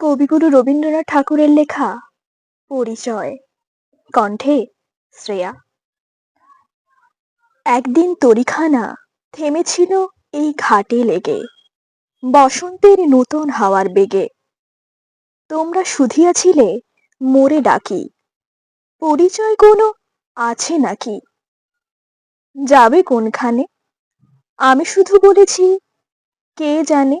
কবিগুরু রবীন্দ্রনাথ ঠাকুরের লেখা পরিচয়। কণ্ঠে শ্রেয়া। একদিন তরিখানা থেমেছিল এই ঘাটে লেগে। বসন্তের নতুন হাওয়ার বেগে। তোমরা শুধিয়াছিলে মোরে ডাকি। পরিচয় কোনো আছে নাকি? যাবে কোনখানে? আমি শুধু বলেছি, কে জানে?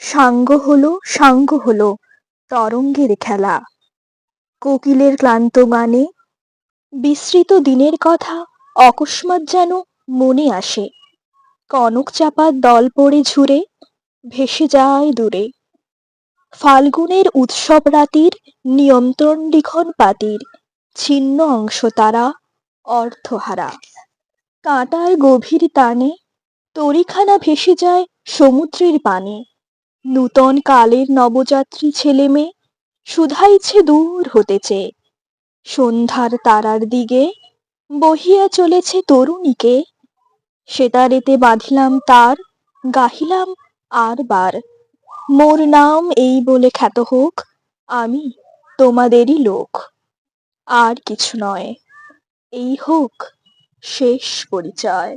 সাঙ্গ হলো সাঙ্গ হলো, তরঙ্গের খেলা। কোকিলের ক্লান্ত গানে বিস্মৃত দিনের কথা অকস্মাৎ যেন মনে আসে। কনক চাপার দল পড়ে ঝুরে, ভেসে যায় দূরে। ফাল্গুনের উৎসব রাতির নিয়ন্ত্রণ লিখন পাতির ছিন্ন অংশ তারা অর্থহারা। কাঁটার গভীর টানে তরিখানা ভেসে যায় সমুদ্রের পানে। নূতন কালের নবযাত্রী ছেলে মেয়ে শুধাইছে দূর হতেছে সন্ধ্যার তারার দিকে বহিয়া চলেছে তরুণীকে। সেতারেতে বাঁধিলাম তার, গাহিলাম আর বার। মোর নাম এই বলে খ্যাত হোক, আমি তোমাদেরই লোক। আর কিছু নয়, এই হোক শেষ পরিচয়।